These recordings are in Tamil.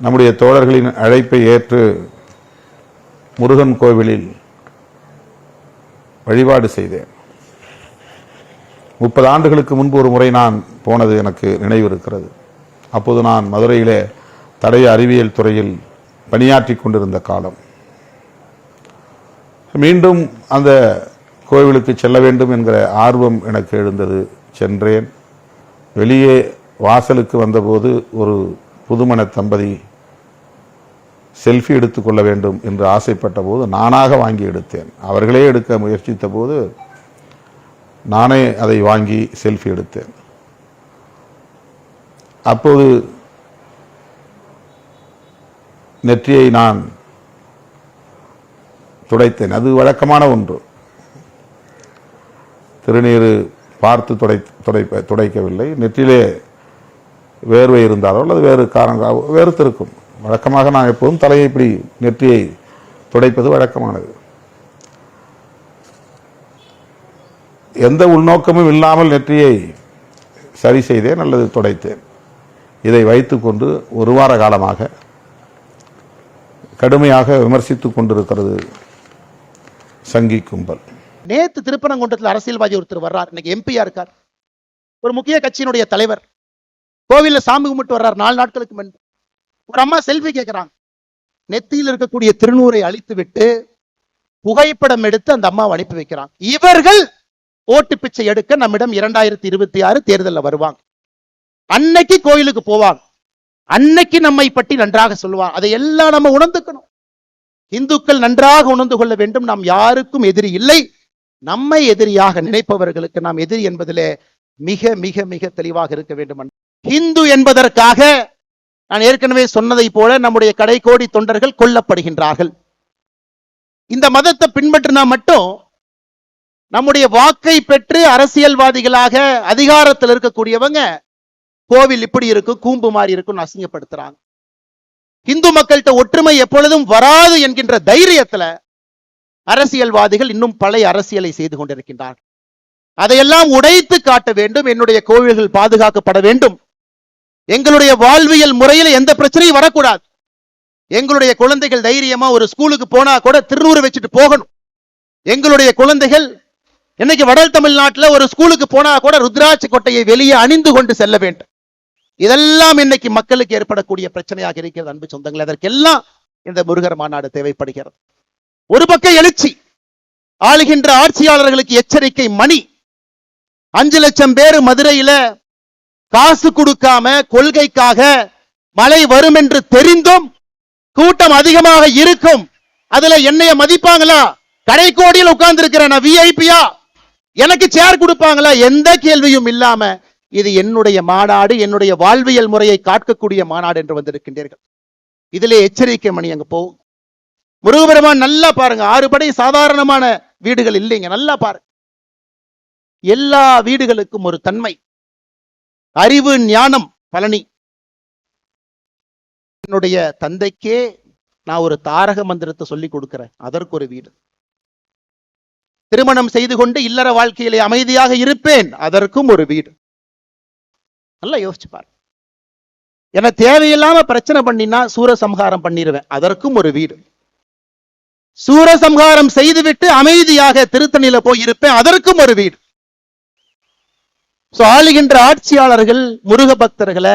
நம்முடைய தோழர்களின் அழைப்பை ஏற்று முருகன் கோவிலில் வழிபாடு செய்தேன். முப்பது ஆண்டுகளுக்கு முன்பு ஒரு முறை நான் போனது எனக்கு நினைவு இருக்கிறது. அப்போது நான் மதுரையிலே தடய அறிவியல் துறையில் பணியாற்றி கொண்டிருந்த காலம். மீண்டும் அந்த கோவிலுக்கு செல்ல வேண்டும் என்கிற ஆர்வம் எனக்கு எழுந்தது. சென்றேன். வெளியே வாசலுக்கு வந்தபோது ஒரு புதுமண தம்பதி செல்ஃபி எடுத்துக்கொள்ள வேண்டும் என்று ஆசைப்பட்ட போது நானாக வாங்கி எடுத்தேன். அவர்களே எடுக்க முயற்சித்த போது நானே அதை வாங்கி செல்ஃபி எடுத்தேன். அப்போது நெற்றியை நான் துடைத்தேன். அது வழக்கமான ஒன்று. திருநீர் பார்த்து துடை துடைப்ப துடைக்கவில்லை. நெற்றிலே வேர்வை இருந்தாலோ அல்லது வேறு காரணம் வேறுத்திருக்கும். வழக்கமாக நான் எப்போதும் தலையை இப்படி நெற்றியை துடைப்பது வழக்கமானது. எந்த உள்நோக்கமும் இல்லாமல் நெற்றியை சரி செய்தேன் அல்லது துடைத்தேன். இதை வைத்துக்கொண்டு ஒரு வார காலமாக கடுமையாக விமர்சித்துக் கொண்டிருக்கிறது சங்கி கும்பல். நேத்து திருப்பரங்குன்றத்தில் அரசியல்வாதி ஒருத்தர் வர்றார். இன்னைக்கு எம்பியா இருக்கார். ஒரு முக்கிய கட்சியினுடைய தலைவர். கோவில்ல சாமி கும்பிட்டு வர்றாரு. நாலு நாட்களுக்கு முன்பு ஒரு அம்மா செல்ஃபி கேட்கிறாங்க நெத்தியில் இருக்கக்கூடிய திருநூரை அழித்து விட்டு புகைப்படம் எடுத்து அந்த அம்மாவை அனுப்பி வைக்கிறாங்க. இவர்கள் ஓட்டு பிச்சை எடுக்க நம்மிடம் இரண்டாயிரத்தி இருபத்தி ஆறு தேர்தலில் வருவாங்க. அன்னைக்கு கோயிலுக்கு போவாங்க. அன்னைக்கு நம்மை பற்றி நன்றாக சொல்லுவாங்க. அதை எல்லாம் நம்ம உணர்ந்துக்கணும். இந்துக்கள் நன்றாக உணர்ந்து கொள்ள வேண்டும். நாம் யாருக்கும் எதிரி இல்லை. நம்மை எதிரியாக நினைப்பவர்களுக்கு நாம் எதிரி என்பதிலே மிக மிக மிக தெளிவாக இருக்க வேண்டும். ஹிந்து என்பதற்காக நான் ஏற்கனவே சொன்னதை போல நம்முடைய கடைகோடி தொண்டர்கள் கொல்லப்படுகின்றார்கள். இந்த மதத்தை பின்பற்றினா மட்டும் நம்முடைய வாக்கை பெற்று அரசியல்வாதிகளாக அதிகாரத்தில் இருக்கக்கூடியவங்க கோவில் இப்படி இருக்கும் கூம்பு மாறி இருக்கும்னு அசிங்கப்படுத்துறாங்க. இந்து மக்கள்கிட்ட ஒற்றுமை எப்பொழுதும் வராது என்கின்ற தைரியத்துல அரசியல்வாதிகள் இன்னும் பழைய அரசியலை செய்து கொண்டிருக்கின்றார்கள். அதையெல்லாம் உடைத்து காட்ட வேண்டும் என்னுடைய கோவில்கள் பாதுகாக்கப்பட வேண்டும். எங்களுடைய வாழ்வியல் முறையில எந்த பிரச்சனையும் வரக்கூடாது. எங்களுடைய குழந்தைகள் தைரியமா ஒரு ஸ்கூலுக்கு போனா கூட திருநூறு வச்சுட்டு போகணும். எங்களுடைய குழந்தைகள் இன்னைக்கு வட தமிழ்நாட்டுல ஒரு ஸ்கூலுக்கு போனா கூட ருத்ராட்சி கொட்டையை வெளியே அணிந்து கொண்டு செல்ல வேண்டும். இதெல்லாம் இன்னைக்கு மக்களுக்கு ஏற்படக்கூடிய பிரச்சனையாக இருக்கிறது அன்பு சொந்தங்கள். அதற்கெல்லாம் இந்த முருகர் மாநாடு தேவைப்படுகிறது. ஒரு பக்கம் எழுச்சி. ஆளுகின்ற ஆட்சியாளர்களுக்கு எச்சரிக்கை மணி. அஞ்சு லட்சம் பேர் மதுரையில காசு கொடுக்காம கொள்கைக்காக மழை வரும் என்று தெரிந்தும் கூட்டம் அதிகமாக இருக்கும். அதுல என்னைய மதிப்பாங்களா? கடைக்கோடியில் உட்கார்ந்து இருக்கிறேன் விஐபியா எனக்கு சேர் கொடுப்பாங்களா? எந்த கேள்வியும் இல்லாம இது என்னுடைய மாநாடு என்னுடைய வாழ்வியல் முறையை காக்கக்கூடிய மாநாடு என்று வந்திருக்கின்றீர்கள். இதிலே எச்சரிக்கை மணி அங்க போகும். முருகபெருமான் நல்லா பாருங்க. ஆறு படை சாதாரணமான வீடுகள் இல்லைங்க. நல்லா பாருங்க. எல்லா வீடுகளுக்கும் ஒரு தன்மை. அறிவு ஞானம் பழனி. என்னுடைய தந்தைக்கே நான் ஒரு தாரக மந்திரத்தை சொல்லி கொடுக்கிறேன். அதற்கு ஒரு வீடு. திருமணம் செய்து கொண்டு இல்லற வாழ்க்கையிலே அமைதியாக இருப்பேன். அதற்கும் ஒரு வீடு. நல்லா யோசிச்சு பாரு. என தேவையில்லாம பிரச்சனை பண்ணினா சூரசம்ஹாரம் பண்ணிடுவேன் அதற்கும் ஒரு வீடு. சூரசம்ஹாரம் செய்துவிட்டு அமைதியாக திருத்தணியில போய் இருப்பேன். அதற்கும் ஒரு வீடு. சோ ஆளுகின்ற ஆட்சியாளர்கள் முருக பக்தர்களை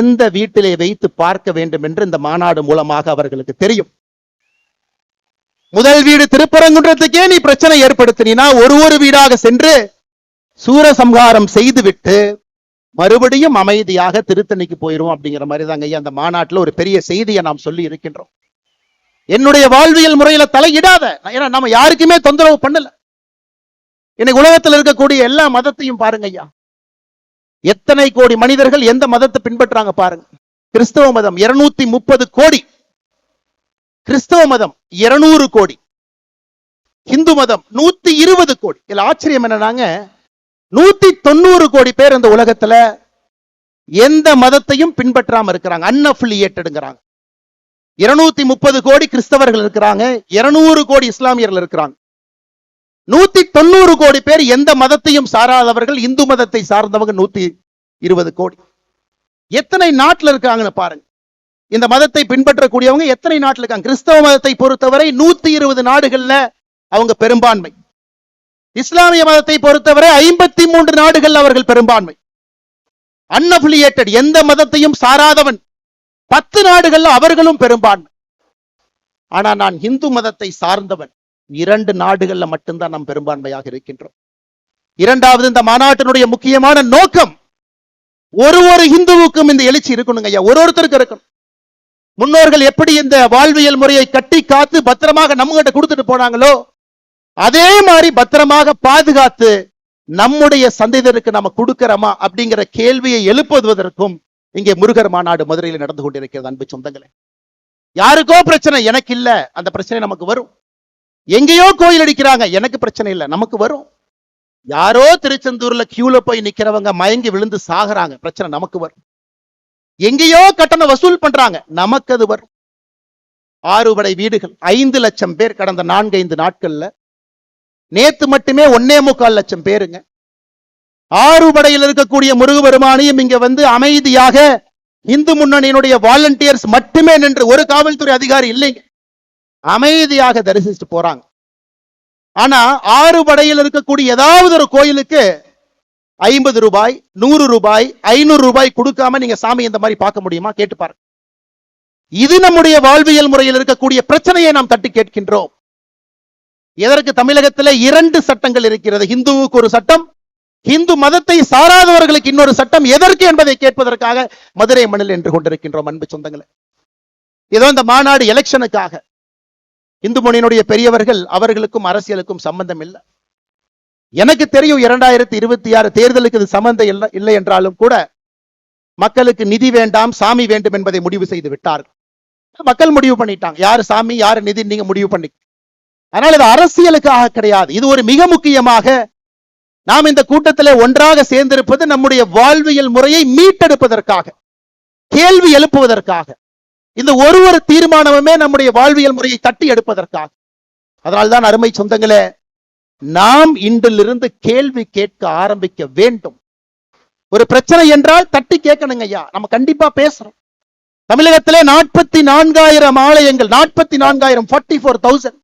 எந்த வீட்டிலே வைத்து பார்க்க வேண்டும் என்று இந்த மாநாடு மூலமாக அவர்களுக்கு தெரியும். முதல் வீடு திருப்பரங்குன்றத்துக்கே நீ பிரச்சனை ஏற்படுத்தினா ஒரு ஒரு வீடாக சென்று சூரசம்ஹாரம் செய்துவிட்டு மறுபடியும் அமைதியாக திருத்தணிக்கு போயிரும் அப்படிங்கிற மாதிரி தாங்க ஐயா அந்த மாநாட்டில் ஒரு பெரிய செய்தியை நாம் சொல்லி இருக்கின்றோம். என்னுடைய வாழ்வியல் முறையில தலையிடாத ஏன்னா நம்ம யாருக்குமே தொந்தரவு பண்ணல. இன்னைக்கு உலகத்தில் இருக்கக்கூடிய எல்லா மதத்தையும் பாருங்க ஐயா. எத்தனை கோடி மனிதர்கள் எந்த மதத்தை பின்பற்றாங்க பாருங்க. கிறிஸ்தவ மதம் இருநூத்தி முப்பது கோடி. கிறிஸ்தவ மதம் இருநூறு கோடி. இந்து மதம் நூத்தி இருபது கோடி. இதுல ஆச்சரியம் என்னன்னாங்க நூத்தி தொண்ணூறு கோடி பேர் இந்த உலகத்துல எந்த மதத்தையும் பின்பற்றாம இருக்கிறாங்க. அன்அஃபிலியேட்டடுங்கிறாங்க இருநூத்தி முப்பது கோடி கிறிஸ்தவர்கள் இருக்கிறாங்க. இருநூறு கோடி இஸ்லாமியர்கள் இருக்கிறாங்க. நூத்தி தொண்ணூறு கோடி பேர் எந்த மதத்தையும் சாராதவர்கள் இந்து மதத்தை சார்ந்தவங்க நூத்தி இருபது கோடி. எத்தனை நாட்டில் இருக்காங்கன்னு பாருங்க. இந்த மதத்தை பின்பற்றக்கூடியவங்க எத்தனை நாட்டில் இருக்காங்க? கிறிஸ்தவ மதத்தை பொறுத்தவரை நூத்தி இருபது நாடுகள்ல அவங்க பெரும்பான்மை. இஸ்லாமிய மதத்தை பொறுத்தவரை ஐம்பத்தி மூன்று நாடுகள் அவர்கள் பெரும்பான்மை. அன்அபிலியேட்டட் எந்த மதத்தையும் சாராதவன். பத்து நாடுகள்ல அவர்களும் பெரும்பான்மை. ஆனா நான் இந்து மதத்தை சார்ந்தவன். இரண்டு நாடுகள்ல மட்டும்தான் நாம் பெரும்பான்மையாக இருக்கின்றோம். இரண்டாவது இந்த மாநாட்டினுடைய முக்கியமான நோக்கம் ஒரு ஒரு இந்துவுக்கும் இந்த எழுச்சி இருக்கணுங்க ஐயா. ஒரு ஒருத்தருக்கு இருக்கணும். முன்னோர்கள் எப்படி இந்த வாழ்வியல் முறையை கட்டி காத்து பத்திரமாக நம்ம கிட்ட கொடுத்துட்டு போனாங்களோ அதே மாதிரி பத்திரமாக பாதுகாத்து நம்முடைய சந்ததியருக்கு நம்ம கொடுக்கிறோமா அப்படிங்கிற கேள்வியை எழுப்புவதற்கும் இங்கே முருகர் மாநாடு மதுரையில் நடந்து கொண்டிருக்கிறது அன்பு சொந்தங்களே. யாருக்கோ பிரச்சனை எனக்கு இல்ல. அந்த பிரச்சனை நமக்கு வரும். எங்கேயோ கோயில் அடிக்கிறாங்க. எனக்கு பிரச்சனை இல்லை. நமக்கு வரும். யாரோ திருச்செந்தூர்ல கியூல போய் நிக்கிறவங்க மயங்கி விழுந்து சாகுறாங்க. பிரச்சனை நமக்கு வரும். எங்கேயோ கட்டணம் வசூல் பண்றாங்க. நமக்கு அது வரும். ஆறுபடை வீடுகள். ஐந்து லட்சம் பேர் கடந்த நான்கைந்து நாட்கள்ல நேத்து மட்டுமே ஒன்னே முக்கால் லட்சம் பேருங்க. ஆறுபடையில் இருக்கக்கூடிய இருக்கக்கூடிய முருகபெருமானையும் இங்க வந்து அமைதியாக இந்து முன்னணியினுடைய வாலண்டியர்ஸ் மட்டுமே நின்று ஒரு காவல்துறை அதிகாரி இல்லைங்க. அமைதியாக தரிசிச்சுட்டு போறாங்க. ஆனா ஆறு படையில் இருக்கக்கூடிய ஏதாவது ஒரு கோயிலுக்கு ஐம்பது ரூபாய் நூறு ரூபாய் ஐநூறு ரூபாய் கொடுக்காம நீங்க சாமி இந்த மாதிரி பார்க்க முடியுமா? கேட்டு பாருங்க. இது நம்முடைய வாழ்வியல் முறையில் இருக்கக்கூடிய பிரச்சனையை நாம் தட்டி கேட்கின்றோம். எதற்கு? தமிழகத்தில் இரண்டு சட்டங்கள் இருக்கிறது. இந்துவுக்கு ஒரு சட்டம் இந்து மதத்தை சாராதவர்களுக்கு இன்னொரு சட்டம். எதற்கு என்பதை கேட்பதற்காக மதுரை மண்ணில் என்று கொண்டிருக்கின்றோம் அன்பு சொந்தங்களை. ஏதோ இந்த மாநாடு எலெக்ஷனுக்காக இந்து மொழியினுடைய பெரியவர்கள் அவர்களுக்கும் அரசியலுக்கும் சம்பந்தம் இல்லை. எனக்கு தெரியும் இரண்டாயிரத்தி இருபத்தி ஆறு தேர்தலுக்கு இது சம்பந்தம் இல்லை இல்லை என்றாலும் கூட மக்களுக்கு நிதி வேண்டாம் சாமி வேண்டும் என்பதை முடிவு செய்து விட்டார்கள். மக்கள் முடிவு பண்ணிட்டாங்க. யாரு சாமி யாரு நிதி நீங்க முடிவு பண்ணி. அதனால இது அரசியலுக்காக கிடையாது. இது ஒரு மிக முக்கியமாக நாம் இந்த கூட்டத்திலே ஒன்றாக சேர்ந்திருப்பது நம்முடைய வாழ்வியல் முறையை மீட்டெடுப்பதற்காக கேள்வி எழுப்புவதற்காக. இந்த ஒரு ஒரு தீர்மானமுமே நம்முடைய வாழ்வியல் முறையை தட்டி எடுப்பதற்காக. அதனால்தான் அருமை சொந்தங்களே நாம் இன்றிலிருந்து கேள்வி கேட்க ஆரம்பிக்க வேண்டும். ஒரு பிரச்சனை என்றால் தட்டி கேட்கணுங்க ஐயா. நம்ம கண்டிப்பா பேசுறோம். தமிழகத்திலே நாற்பத்தி நான்காயிரம் ஆலயங்கள் நாற்பத்தி நான்காயிரம் ஃபார்ட்டி ஃபோர் தௌசண்ட்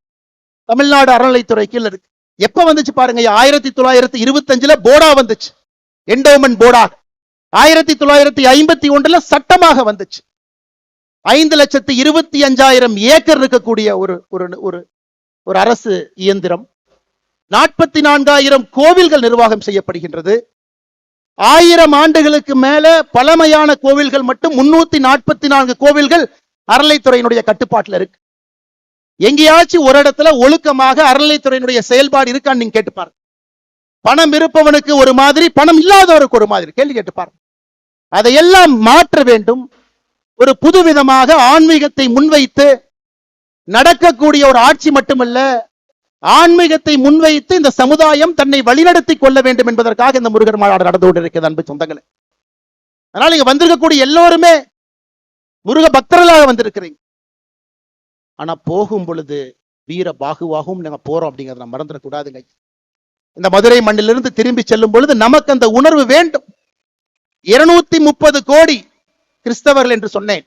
தமிழ்நாடு அறநிலைத்துறை கீழ இருக்கு. எப்ப வந்துச்சு பாருங்க ஆயிரத்தி தொள்ளாயிரத்தி இருபத்தஞ்சுல போர்டா வந்துச்சு. என்டோமெண்ட் போர்டாக ஆயிரத்தி தொள்ளாயிரத்தி ஐம்பத்தி ஒன்றுல சட்டமாக வந்துச்சு. ஐந்து லட்சத்து இருபத்தி அஞ்சாயிரம் ஏக்கர் இருக்கக்கூடிய ஒரு ஒரு ஒரு ஒரு அரசு இயந்திரம் நாற்பத்தி நான்காயிரம் கோவில்கள் நிர்வாகம் செய்யப்படுகின்றது. ஆயிரம் ஆண்டுகளுக்கு மேல பழமையான கோவில்கள் மட்டும் முன்னூத்தி நாற்பத்தி நான்கு கோவில்கள் அறநிலைத்துறையினுடைய கட்டுப்பாட்டுல இருக்கு. எங்கேயாச்சும் ஒரு இடத்துல ஒழுக்கமாக அறநிலைத்துறையினுடைய செயல்பாடு இருக்கான்னு நீங்க கேட்டு பணம் இருப்பவனுக்கு ஒரு மாதிரி பணம் இல்லாதவருக்கு ஒரு மாதிரி கேள்வி கேட்டு அதையெல்லாம் மாற்ற வேண்டும். ஒரு புதுவிதமாக ஆன்மீகத்தை முன்வைத்து நடக்கக்கூடிய ஒரு ஆட்சி மட்டுமல்ல ஆன்மீகத்தை முன்வைத்து இந்த சமுதாயம் தன்னை வழிநடத்தி கொள்ள வேண்டும் என்பதற்காக இந்த முருகர் மாநாடு நடந்து கொண்டிருக்கிறது அன்பு சொந்தங்களே. அதனால இங்க வந்திருக்கக்கூடிய எல்லோருமே முருக பக்தர்களாக வந்திருக்கிறீங்க. ஆனா போகும் பொழுது வீர பாகுவாகவும் நாங்க போறோம் அப்படிங்கிறத நம்ம மறந்துடக்கூடாதுங்க இந்த மதுரை மண்ணிலிருந்து திரும்பி செல்லும் பொழுது நமக்கு அந்த உணர்வு வேண்டும். இருநூத்தி முப்பது கோடி கிறிஸ்தவர்கள் என்று சொன்னேன்.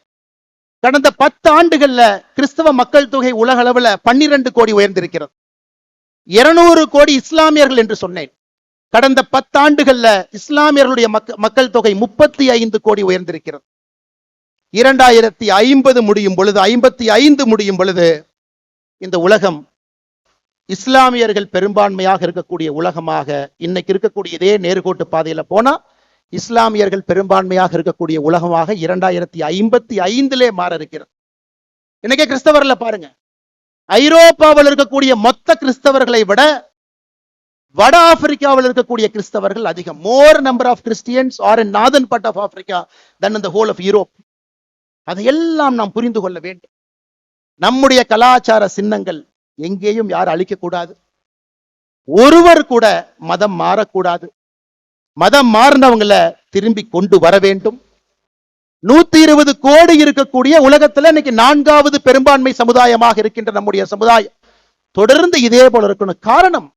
கடந்த பத்து ஆண்டுகள்ல கிறிஸ்தவ மக்கள் தொகை உலக அளவுல பன்னிரண்டு கோடி உயர்ந்திருக்கிறது. இருநூறு கோடி இஸ்லாமியர்கள் என்று சொன்னேன். கடந்த பத்தாண்டுகள்ல இஸ்லாமியர்களுடைய மக்கள் தொகை முப்பத்தி ஐந்து கோடி உயர்ந்திருக்கிறது. இரண்டாயிரத்தி ஐம்பது முடியும் பொழுது ஐம்பத்தி ஐந்து முடியும் பொழுது இந்த உலகம் இஸ்லாமியர்கள் பெரும்பான்மையாக இருக்கக்கூடிய உலகமாக இன்னைக்கு இருக்கக்கூடிய இதே நேர்கோட்டு பாதையில போனா இஸ்லாமியர்கள் பெரும்பான்மையாக இருக்கக்கூடிய உலகமாக இரண்டாயிரத்தி ஐம்பத்தி ஐந்திலே மாற இருக்கிறது இன்னைக்கே கிறிஸ்தவர்ல பாருங்க. ஐரோப்பாவில் இருக்கக்கூடிய மொத்த கிறிஸ்தவர்களை விட வட ஆப்பிரிக்காவில் இருக்கக்கூடிய கிறிஸ்தவர்கள் அதிகம். More number of Christians are in northern part of Africa than இந்த ஹோல் ஆஃப் யூரோப் அதையெல்லாம் நாம் புரிந்து கொள்ள வேண்டும். நம்முடைய கலாச்சார சின்னங்கள் எங்கேயும் யாரும் அழிக்கக்கூடாது. ஒருவர் கூட மதம் மாறக்கூடாது. மதம் மாறினவங்களை திரும்பி கொண்டு வர வேண்டும். நூத்தி இருபது கோடி இருக்கக்கூடிய உலகத்துல இன்னைக்கு நான்காவது பெரும்பான்மை சமுதாயமாக இருக்கின்ற நம்முடைய சமுதாயம். தொடர்ந்து இதே போல இருக்கணும். காரணம்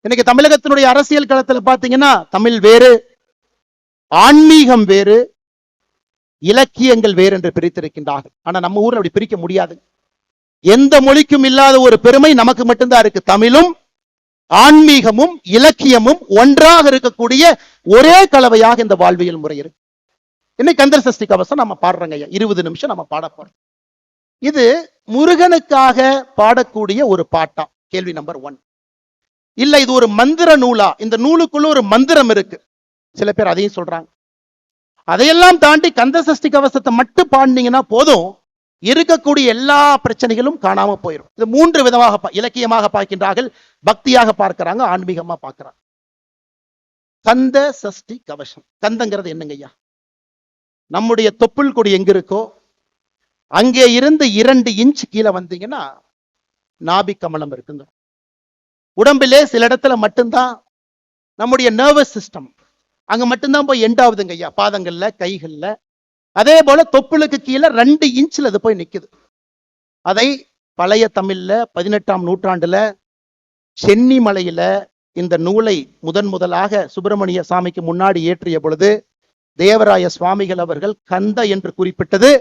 இன்னைக்கு தமிழகத்தினுடைய அரசியல் களத்துல பாத்தீங்கன்னா தமிழ் வேறு ஆன்மீகம் வேறு இலக்கியங்கள் வேறு என்று பிரித்திருக்கின்றார்கள். ஆனா நம்ம ஊர்ல அப்படி பிரிக்க முடியாது. எந்த மொழிக்கும் இல்லாத ஒரு பெருமை நமக்கு மட்டும்தான் இருக்கு. தமிழும் ஆன்மீகமும் இலக்கியமும் ஒன்றாக இருக்கக்கூடிய ஒரே கலவையாக இந்த வாழ்வியல் முறை இருக்கு. இன்னைக்கு கந்தர் சஷ்டி கவசம் நம்ம பாடுறோங்க ஐயா. இருபது நிமிஷம் நம்ம பாட போறோம். இது முருகனுக்காக பாடக்கூடிய ஒரு பாட்டா? கேள்வி நம்பர் ஒன். இல்ல இது ஒரு மந்திர நூலா? இந்த நூலுக்குள்ள ஒரு மந்திரம் இருக்கு. சில பேர் அதையும் சொல்றாங்க. அதையெல்லாம் தாண்டி கந்த சஷ்டி கவசத்தை மட்டும் பாடினீங்கன்னா போதும். இருக்கக்கூடிய எல்லா பிரச்சனைகளும் காணாம போயிடும் இது மூன்று விதமாக பா- இலக்கியமாக பார்க்கின்றார்கள். பக்தியாக பார்க்கிறாங்க ஆன்மீகமா பார்க்கறாங்க. கந்த சஷ்டி கவசம். கந்தங்கிறது என்னங்கய்யா நம்முடைய தொப்புள் கொடி எங்க இருக்கோ அங்கே இருந்து இரண்டு இன்ச் கீழே வந்தீங்கன்னா நாபி கமலம் இருக்குங்க. உடம்பிலே சில இடத்துல மட்டும்தான் நம்முடைய நர்வஸ் சிஸ்டம் அங்க மட்டும்தான் போய் எண்ட் ஆகுதுங்க ஐயா. பாதங்கள்ல கைகள்ல அதே போல தொப்புளுக்கு கீழே ரெண்டு இன்ச்ல அது போய் நிக்குது. அதை பழைய தமிழ்ல பதினெட்டாம் நூற்றாண்டுல சென்னி மலையில இந்த நூலை முதன் முதலாக சுப்பிரமணிய சாமிக்கு முன்னாடி ஏற்றிய பொழுது தேவராய சுவாமிகள் அவர்கள் கந்த என்று குறிப்பிட்டது.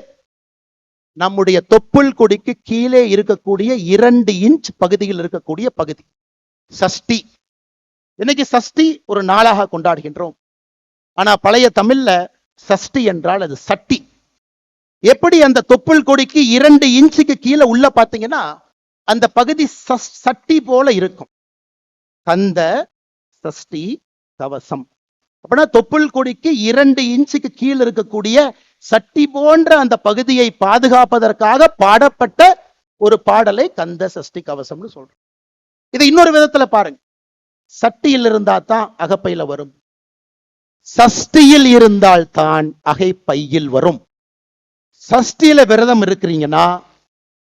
நம்முடைய தொப்புள் கொடிக்கு கீழே இருக்கக்கூடிய இரண்டு இன்ச் பகுதியில் இருக்கக்கூடிய பகுதி. சஷ்டி. இன்னைக்கு சஷ்டி ஒரு நாளாக கொண்டாடுகின்றோம். ஆனா பழைய தமிழ்ல சஷ்டி என்றால் அது சட்டி. எப்படி அந்த தொப்புள் கொடிக்கு இரண்டு இன்ச்சுக்கு கீழே உள்ள பாத்தீங்கன்னா அந்த பகுதி சட்டி போல இருக்கும். கந்த சஷ்டி கவசம். அப்படின்னா தொப்புள் கொடிக்கு இரண்டு இன்ச்சுக்கு கீழே இருக்கக்கூடிய சட்டி போன்ற அந்த பகுதியை பாதுகாப்பதற்காக பாடப்பட்ட ஒரு பாடலை கந்த சஷ்டி கவசம்னு சொல்றோம். இதை இன்னொரு விதத்துல பாருங்க. சட்டியில் இருந்தா தான் அகப்பையில வரும். சஷ்டியில் இருந்தால் தான் அகை பையில் வரும். சஷ்டியில விரதம் இருக்கிறீங்கன்னா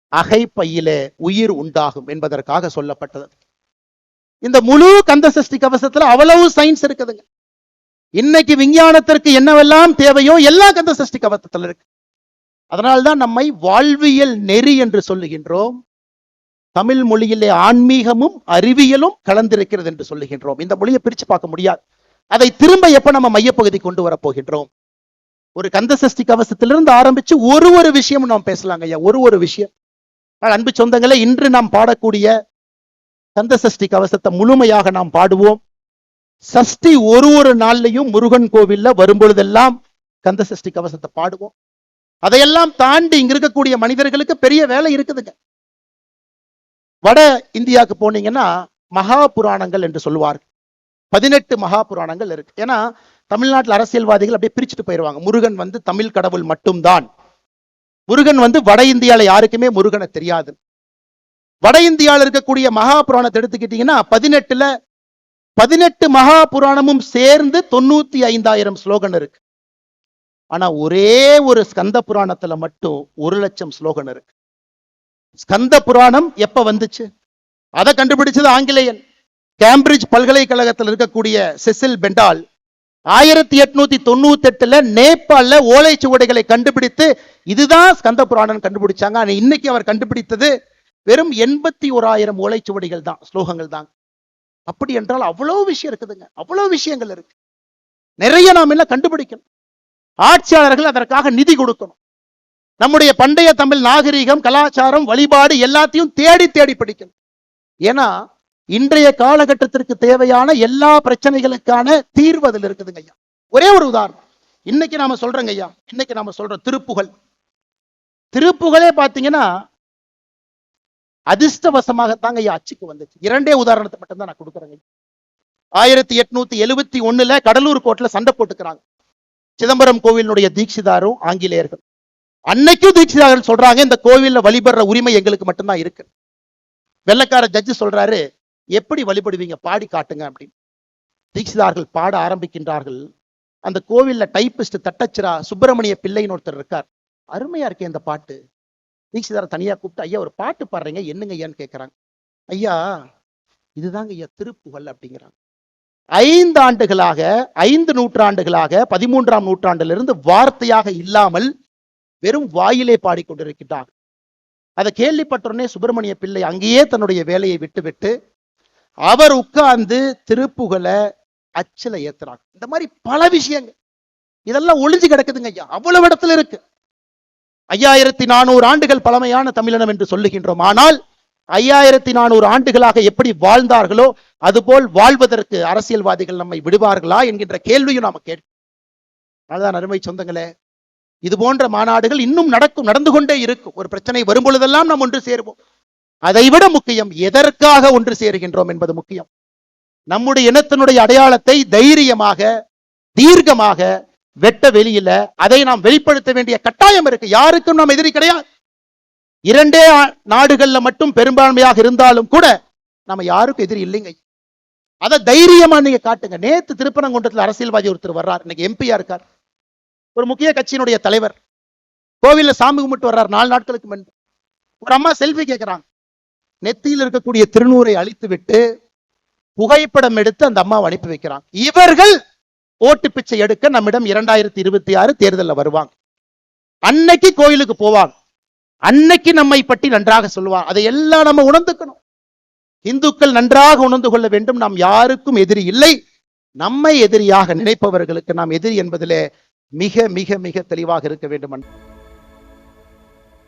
அகை பையில உயிர் உண்டாகும் என்பதற்காக சொல்லப்பட்டது. இந்த முழு கந்த சஷ்டி கவசத்துல அவ்வளவு சயின்ஸ் இருக்குதுங்க. இன்னைக்கு விஞ்ஞானத்திற்கு என்னவெல்லாம் தேவையோ எல்லா கந்த சஷ்டி கவசத்துல இருக்கு. அதனால்தான் நம்மை வாழ்வியல் நெறி என்று சொல்லுகின்றோம். தமிழ் மொழியிலே ஆன்மீகமும் அறிவியலும் கலந்திருக்கிறது என்று சொல்லுகின்றோம். இந்த மொழியை பிரிச்சு பார்க்க முடியாது. அதை திரும்ப எப்ப நம்ம மையப்பகுதி கொண்டு வர போகின்றோம் ஒரு கந்த சஷ்டி கவசத்திலிருந்து ஆரம்பிச்சு ஒரு ஒரு விஷயம் நாம் பேசலாங்க ஐயா ஒரு ஒரு விஷயம். அன்பு சொந்தங்களே இன்று நாம் பாடக்கூடிய கந்த சஷ்டி கவசத்தை முழுமையாக நாம் பாடுவோம். சஷ்டி ஒரு ஒரு நாள்லையும் முருகன் கோவில்ல வரும்பொழுதெல்லாம் கந்த சஷ்டி கவசத்தை பாடுவோம். அதையெல்லாம் தாண்டி இங்க இருக்கக்கூடிய மனிதர்களுக்கு பெரிய வேலை இருக்குதுங்க. வட இந்தியாவுக்கு போனீங்கன்னா மகா புராணங்கள் என்று சொல்லுவார்கள். பதினெட்டு மகா புராணங்கள் இருக்கு. ஏன்னா தமிழ்நாட்டில் அரசியல்வாதிகள் அப்படியே பிரிச்சுட்டு போயிடுவாங்க முருகன் வந்து தமிழ் கடவுள் மட்டும்தான். முருகன் வந்து வட இந்தியால யாருக்குமே முருகனை தெரியாது. வட இந்தியாவில் இருக்கக்கூடிய மகா புராணத்தை எடுத்துக்கிட்டீங்கன்னா பதினெட்டுல பதினெட்டு மகா புராணமும் சேர்ந்து தொண்ணூத்தி ஐந்தாயிரம் ஸ்லோகன் இருக்கு. ஆனா ஒரே ஒரு ஸ்கந்த புராணத்துல மட்டும் ஒரு லட்சம் ஸ்லோகன் இருக்கு. ஸ்கந்த புராணம் எப்ப வந்துச்சு? அதை கண்டுபிடிச்சது ஆங்கிலேயன். கேம்பிரிட்ஜ் பல்கலைக்கழகத்தில் இருக்கக்கூடிய செசில் பெண்டால் ஆயிரத்தி எட்நூத்தி தொண்ணூத்தி எட்டுல நேபாளில் ஓலைச்சுவடைகளை கண்டுபிடித்து இதுதான் ஸ்கந்த புராணம் கண்டுபிடிச்சாங்க. ஆனால் இன்னைக்கு அவர் கண்டுபிடித்தது வெறும் எண்பத்தி ஓராயிரம் ஓலைச்சுவடிகள் தான் ஸ்லோகங்கள் தான். அப்படி என்றால் அவ்வளோ விஷயம் இருக்குதுங்க. அவ்வளோ விஷயங்கள் இருக்கு. நிறைய நாம் என்ன கண்டுபிடிக்கணும்? ஆட்சியாளர்கள் அதற்காக நிதி கொடுக்கணும். நம்முடைய பண்டைய தமிழ் நாகரிகம் கலாச்சாரம் வழிபாடு எல்லாத்தையும் தேடி தேடி பிடிக்கணும். ஏன்னா இன்றைய காலகட்டத்திற்கு தேவையான எல்லா பிரச்சனைகளுக்கான தீர்வு அதில் இருக்குதுங்க ஐயா. ஒரே ஒரு உதாரணம். இன்னைக்கு நாம சொல்றோங்க ஐயா. இன்னைக்கு நாம சொல்ற திருப்புகழ் திருப்புகழே பாத்தீங்கன்னா அதிர்ஷ்டவசமாகத்தாங்க ஐயா அச்சுக்கு வந்துச்சு. இரண்டே உதாரணத்தை மட்டும்தான் நான் கொடுக்குறேங்க ஆயிரத்தி எட்நூத்தி எழுபத்தி ஒண்ணுல கடலூர் கோர்ட்ல சண்டை போட்டுக்கிறாங்க. சிதம்பரம் கோவிலுடைய தீட்சிதாரும் ஆங்கிலேயர்கள். அன்னைக்கும் தீட்சிதார்கள் சொல்றாங்க இந்த கோவில்ல வழிபடுற உரிமை எங்களுக்கு மட்டும்தான் இருக்கு. வெள்ளக்கார ஜட்ஜு சொல்றாரு எப்படி வழிபடுவீங்க? பாடி காட்டுங்க அப்படின்னு. தீட்சிதார்கள் பாட ஆரம்பிக்கின்றார்கள். அந்த கோவில்ல டைப்பிஸ்ட் தட்டச்சிரா சுப்பிரமணிய பிள்ளைன்னு ஒருத்தர் இருக்கார். அருமையா இருக்கே இந்த பாட்டு. தீட்சிதாரை தனியா கூப்பிட்டு ஐயா ஒரு பாட்டு பாடுறீங்க என்னங்க ஐயான்னு கேட்கறாங்க ஐயா இதுதாங்க ஐயா திருப்புகழ் அப்படிங்கிறாங்க. ஐந்து ஆண்டுகளாக ஐந்து நூற்றாண்டுகளாக பதிமூன்றாம் நூற்றாண்டிலிருந்து வார்த்தையாக இல்லாமல் வெறும் வாயிலே பாடிக்கொண்டிருக்கிறார் அதை கேள்விப்பட்டோடனே சுப்பிரமணிய பிள்ளை அங்கேயே தன்னுடைய வேலையை விட்டுவிட்டு அவர் உட்கார்ந்து திருப்புகளை அச்சில ஏத்துறாங்க. இந்த மாதிரி பல விஷயங்கள். இதெல்லாம் ஒளிஞ்சு கிடக்குதுங்க ஐயா. அவ்வளவு இடத்துல இருக்கு. ஐயாயிரத்தி நானூறு ஆண்டுகள் பழமையான தமிழினம் என்று சொல்லுகின்றோம். ஆனால் ஐயாயிரத்தி நானூறு ஆண்டுகளாக எப்படி வாழ்ந்தார்களோ அதுபோல் வாழ்வதற்கு அரசியல்வாதிகள் நம்மை விடுவார்களா என்கின்ற கேள்வியும் நாம கேட்போம் அதுதான் அருமை சொந்தங்களே. இது போன்ற மாநாடுகள் இன்னும் நடக்கும் நடந்து கொண்டே இருக்கும். ஒரு பிரச்சனை வரும் பொழுதெல்லாம் நாம் ஒன்று சேருவோம். அதைவிட முக்கியம் எதற்காக ஒன்று சேருகின்றோம் என்பது முக்கியம். நம்முடைய இனத்தினுடைய அடையாளத்தை தைரியமாக தீர்க்கமாக வெட்ட வெளியில அதை நாம் வெளிப்படுத்த வேண்டிய கட்டாயம் இருக்கு. யாருக்கும் நாம் எதிரி கிடையாது. இரண்டே நாடுகள்ல மட்டும் பெரும்பான்மையாக இருந்தாலும் கூட நம்ம யாருக்கும் எதிரி இல்லைங்க. அதை தைரியமா நீங்க காட்டுங்க. நேத்து திருப்பரங்குன்றத்தில் அரசியல்வாதி ஒருத்தர் வர்றார். இன்னைக்கு எம்பியா இருக்கார். ஒரு முக்கிய கட்சியினுடைய தலைவர். கோவில்ல சாமி கும்பிட்டு வர்றார். நாலு நாட்களுக்கு முன்பு. ஒரு அம்மா செல்ஃபி கேட்கிறாங்க நெத்தியில் இருக்கக்கூடிய திருநூரை அழித்து விட்டு புகைப்படம் எடுத்து அந்த அம்மாவை அனுப்பி வைக்கிறான். இவர்கள் ஓட்டு பிச்சை எடுக்க நம்மிடம் இரண்டாயிரத்தி இருபத்தி ஆறு தேர்தலில் வருவாங்க. அன்னைக்கு கோயிலுக்கு போவாங்க. அன்னைக்கு நம்மை பற்றி நன்றாக சொல்லுவாங்க. அதை எல்லாம் நம்ம உணர்ந்துக்கணும். இந்துக்கள் நன்றாக உணர்ந்து கொள்ள வேண்டும். நாம் யாருக்கும் எதிரி இல்லை. நம்மை எதிரியாக நினைப்பவர்களுக்கு நாம் எதிரி என்பதிலே மிக மிக மிக தெளிவாக இருக்க வேண்டும்